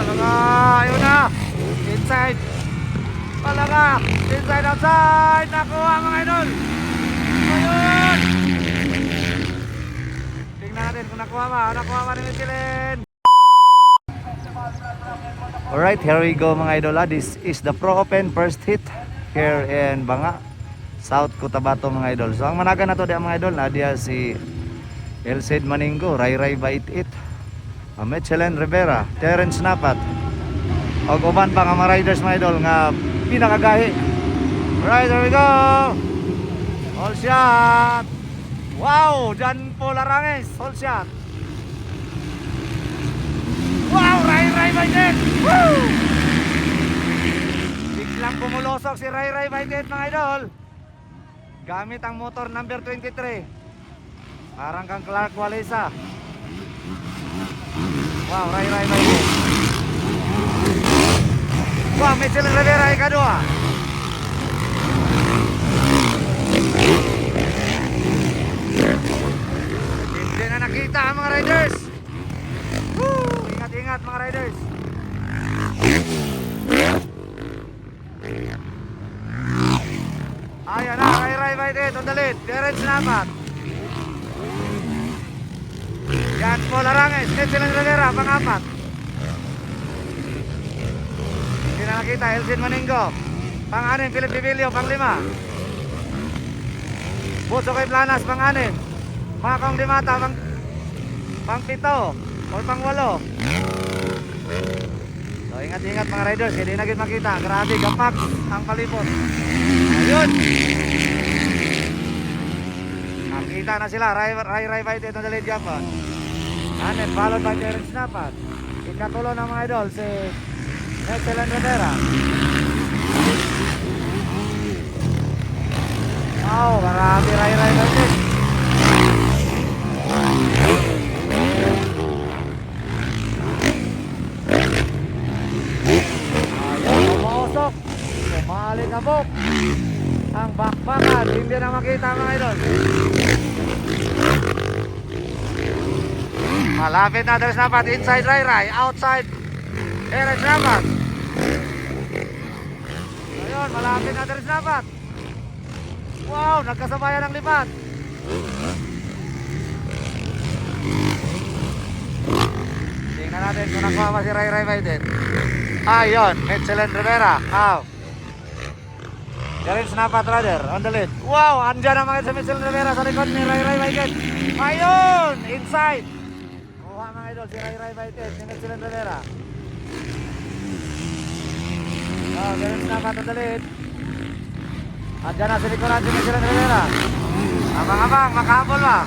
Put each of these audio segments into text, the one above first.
Talaga, ayun na. Inside. Talaga. Inside, outside. Nakuha mga idol. Ayun. Tingnan natin kung nakuha ba. Nakuha ba ni Michelin. Alright, here we go mga idol. ah. This is the Pro Open first hit here in Banga, South Cotabato mga idol. So ang managa na to di mga idol, na diya si Elcid Maningo, Ray Ray Bait It, uh, Michelin Rivera, Terence Napat, o uban pa nga mga riders mga idol nga pinakagahi. Alright, there we go. All shot. Wow, Jan Polaranges, all shot. Wow, Ray Ray Baitet! Woo! Biglang pumulosok si Ray Ray Baitet mga idol. Gamit ang motor number 23. Parang kang Clark Walesa. Wow, Ray Ray Baitet. Wow, Michelin Rivera ikadua. Hindi na nakita ang mga riders. Ingat-ingat mga riders. Ayan na, Ray Baitet, on the lead. Terence Napat. Yan, Paul Aranges, Michelin Rivera, pang-apat. Hindi na nakita, Elsin Maningo. Pang-anim, Philip Divilio, pang-lima. Buso kay Planas, pang-anim. Makong Dimata, pang pang-pito or pang-walo. So, ingat-ingat mga riders, hindi na kita makita. Grabe, gapak ang palipot. Ayun! Nakita na sila, Ray Ray Ray Baited na dalit Japan. Anin, followed by Terence Napat. Ikatulo ng mga idol, si Excellent Rivera. Wow, marami Ray Ray Baited. Ayaw pumusok. Umalikabok. Ang bakbakan. Hindi na makita mga idol. Malapit na Deres Napat. Inside Ray Ray. Outside Deres Napat. Ayun, malapit na Deres Napat. Wow, nagkasabayan ng lipat. Tingnan natin kung nakuha ba si Ray Ray Biden. Ayun, Michelin Rivera. Aw. Terence Napat Radar on the lead. Wow, andyan ang mga si Michelin Rivera sa likod ni Ray Ray Biden. Ayun, inside. Kuha mga idol si Ray Ray Biden ni Michelin Rivera. Oh, Terence Napat on the lead. Andyan na si likuran si Michelin Rivera. Abang-abang, makahabol ba?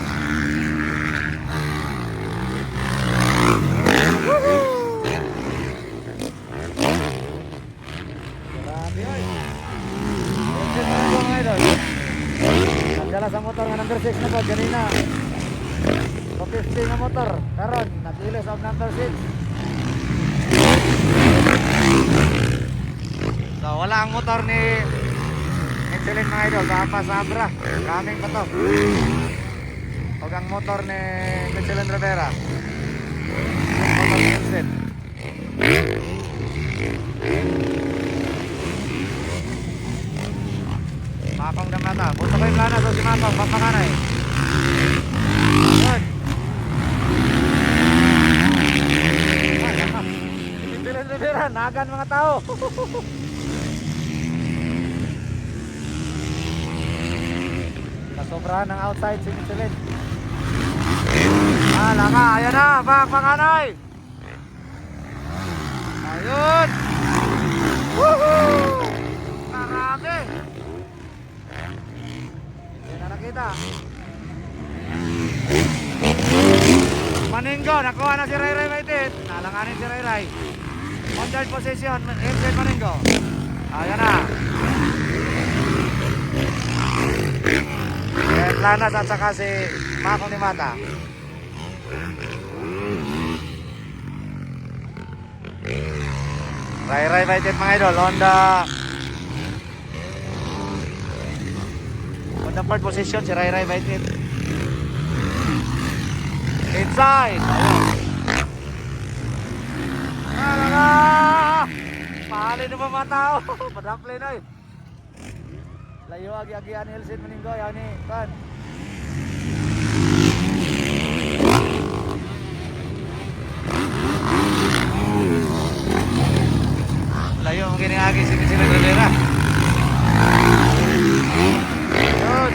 Grabe oy. Exit na ito mga idol. Nagdala sa motor nga number 6 na po, ganina. So 50 nga motor. Karon, nagilis ang number 6. So wala ang motor ni Michelin mga idol, baka sabra. Kaming pa to. Huwag ang motor ni Michelin Rivera. Motor ni Elsen. Makong damata. Punta ko plana doon si Makong. Pampakanay. Good. Michelin Rivera. Nagan mga tao. Kasobrahan ng outside si Michelin. Ah, laka. Ayan na. Pampakanay. Ayun. Woohoo! Marami. Hindi na nakita. Maninggo, nakuha na si Ray Ray Maitit. Nalanganin si Ray Ray. On third position, inside Maninggo. Ayan na. Eh, Planas at saka si Makong ni Mata. Ray Ray Maitit mga idol on the on the third position si Ray Ray Maitit. Inside. Ayun. Talaga. pa tao. Padaplay na eh. Layo agi-agian ni Elsin Maninggo. Yan ni, kan. Layo ang agi si Sila Rivera. Yun.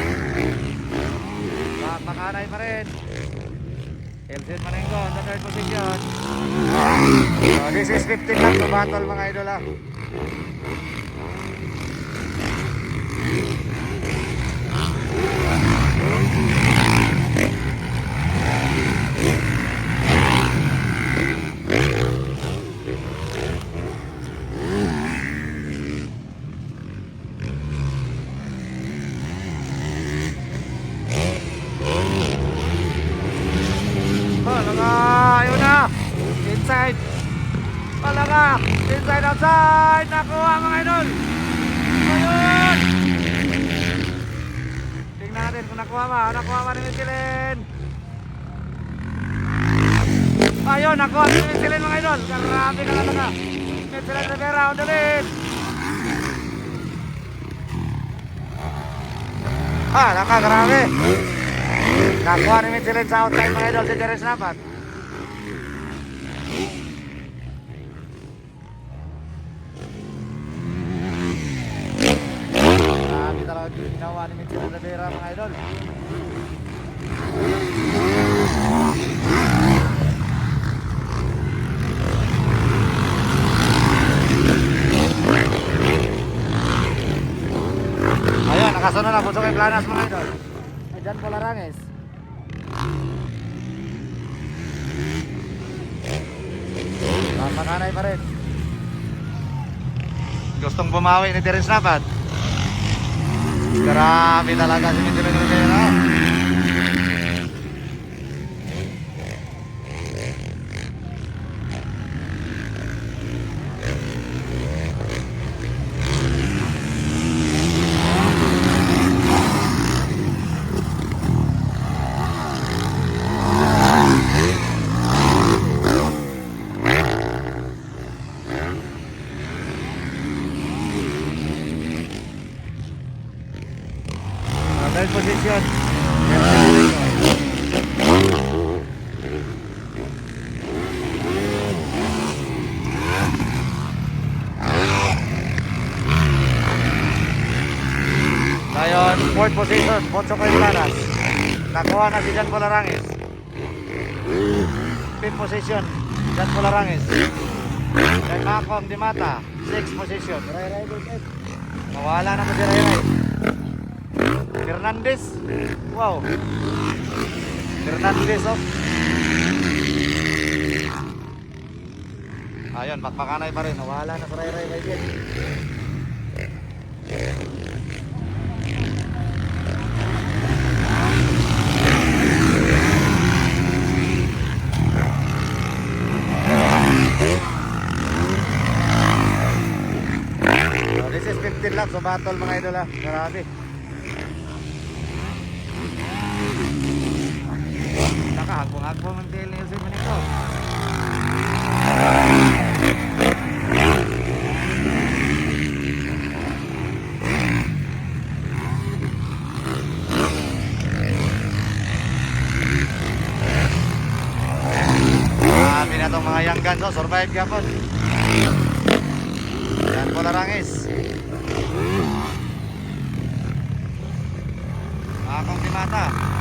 Pa- Pakanay pa rin. Elsin Maninggo, on the third position. So, this is 15 lang to battle mga idol ah. Palanga, outside. Nakuha mga idol. Ayun. Tingnan natin kung nakuha ba. Nakuha ba ni Michelin? Ayun, nakuha ni Michelin mga idol. Grabe ka talaga. Michelin Rivera on the lead. Ah, naka, grabe. Nakuha ni Michelin sa outside mga idol si Jerez Napat. Ginawa ni Michelin Rivera mga idol. Ayun, nakasunod na. Busok yung planas mga idol. Ay, dyan pala rangis. Papakanay pa rin. Gustong bumawi ni Terence Napat. Grabe talaga si Michelin Rivera. Uh, third position. Ngayon, position, Poncho Planas. Nakuha na si Jan Polarangis. Fifth position, Jan Polarangis. Kay Macom Di Mata, sixth position. Nawala na mo si Ray Ray. Fernandez. Wow. Fernandez oh. Ayun, bakbakanay pa rin. Nawala na sa Ray Ray Ray. So, this is 15 laps sa battle mga idol ah. Grabe. Nakahagpong-hagpong ng tail ni Jose Manico. Grabe na itong mga young guns. Oh, survive ka po. Yan po narangis. ห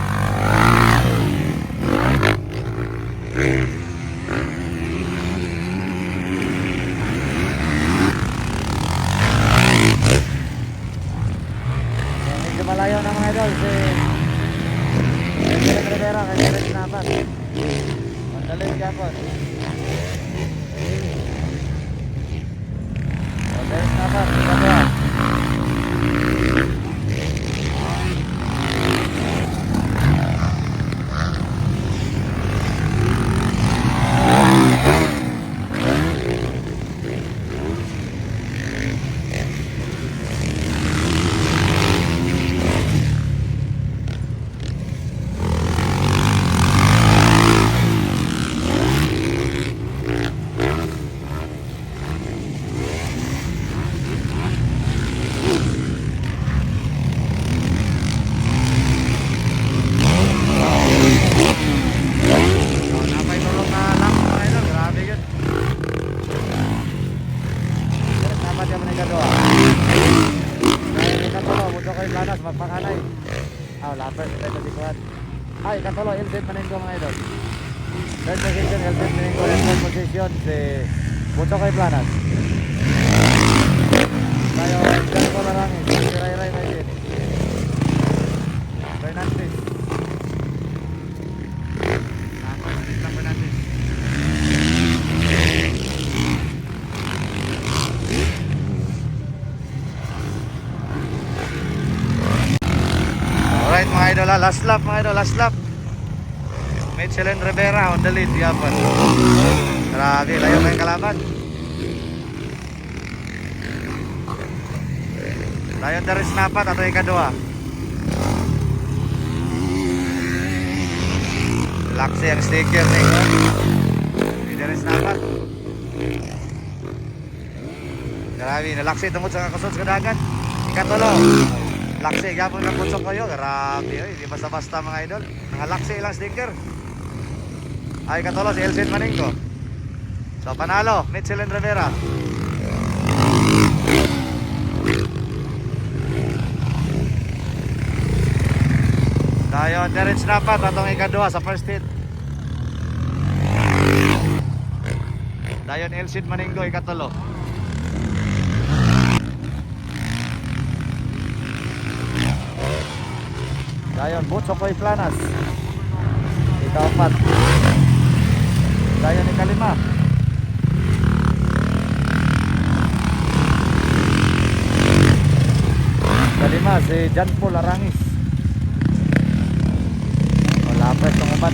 Lapper Glanas, magpanganay. Ah, oh, Lapper, sa ito sikuan. Ay, katulo, Hilbert Manengo mga idol. Third position, Hilbert Manengo. And fourth position, si Buto kay Planas. Tayo, Edgar Polarangis. Eh. Tayo, idol, ah, last lap mga idol, last lap. Michelin Rivera on the lead, yapan. Grabe, layo na yung kalaban. Layo na rin snapat, ato yung kadua. Laksi ang sticker na yun. Hindi rin snapat. Grabe, nalaksi tungkol sa kakasot sa dagat. Ikatulo. Laksi, gapon ng putsok kayo. Grabe, oy. Di basta-basta mga idol. Nakalaksi ilang sticker. Ay, katolo si Elsin Maningko. So, panalo. Michelin Rivera. Dayon, Terence Napat. Atong ikadua sa first hit. Dayon, Elsin Maningko. Ikatulo. Dayon, Butsokoy Planas. Ikapat. Dayon, ikalima. Kalima, si John Paul Arangis. Wala pa itong upat.